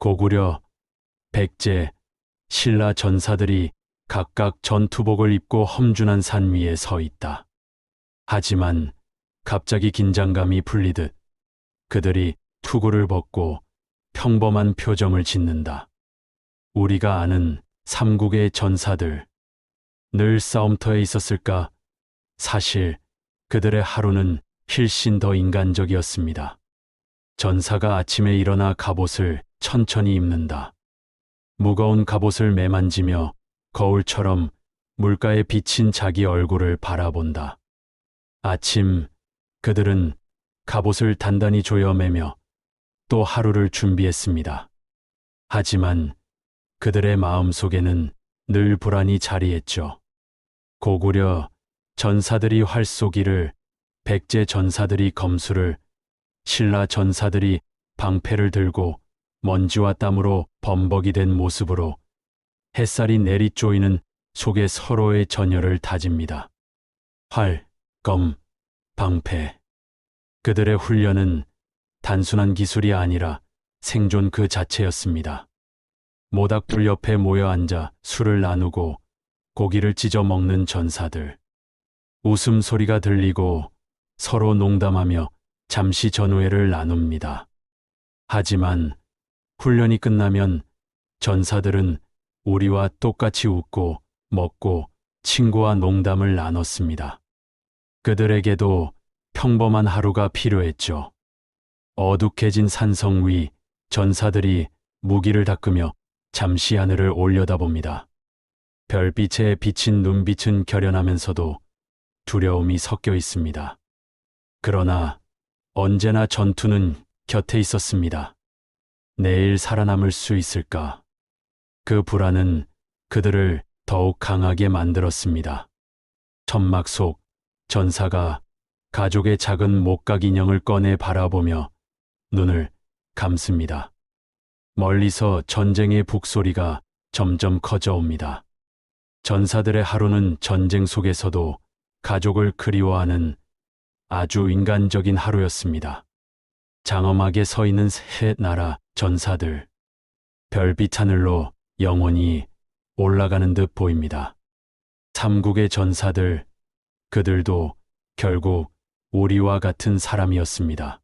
고구려, 백제, 신라 전사들이 각각 전투복을 입고 험준한 산 위에 서 있다. 하지만 갑자기 긴장감이 풀리듯 그들이 투구를 벗고 평범한 표정을 짓는다. 우리가 아는 삼국의 전사들. 늘 싸움터에 있었을까? 사실 그들의 하루는 훨씬 더 인간적이었습니다. 전사가 아침에 일어나 갑옷을 천천히 입는다. 무거운 갑옷을 매만지며 거울처럼 물가에 비친 자기 얼굴을 바라본다. 아침 그들은 갑옷을 단단히 조여 매며 또 하루를 준비했습니다. 하지만 그들의 마음 속에는 늘 불안이 자리했죠. 고구려 전사들이 활 쏘기를, 백제 전사들이 검수를, 신라 전사들이 방패를 들고 먼지와 땀으로 범벅이 된 모습으로 햇살이 내리쪼이는 속에 서로의 전열을 다집니다. 활, 검, 방패. 그들의 훈련은 단순한 기술이 아니라 생존 그 자체였습니다. 모닥불 옆에 모여 앉아 술을 나누고 고기를 찢어 먹는 전사들. 웃음소리가 들리고 서로 농담하며 잠시 전우회를 나눕니다. 하지만 훈련이 끝나면 전사들은 우리와 똑같이 웃고 먹고 친구와 농담을 나눴습니다. 그들에게도 평범한 하루가 필요했죠. 어둑해진 산성 위 전사들이 무기를 닦으며 잠시 하늘을 올려다봅니다. 별빛에 비친 눈빛은 결연하면서도 두려움이 섞여 있습니다. 그러나 언제나 전투는 곁에 있었습니다. 내일 살아남을 수 있을까? 그 불안은 그들을 더욱 강하게 만들었습니다. 천막 속 전사가 가족의 작은 목각 인형을 꺼내 바라보며 눈을 감습니다. 멀리서 전쟁의 북소리가 점점 커져 옵니다. 전사들의 하루는 전쟁 속에서도 가족을 그리워하는 아주 인간적인 하루였습니다. 장엄하게 서 있는 새 나라 전사들. 별빛 하늘로 영원히 올라가는 듯 보입니다. 삼국의 전사들, 그들도 결국 우리와 같은 사람이었습니다.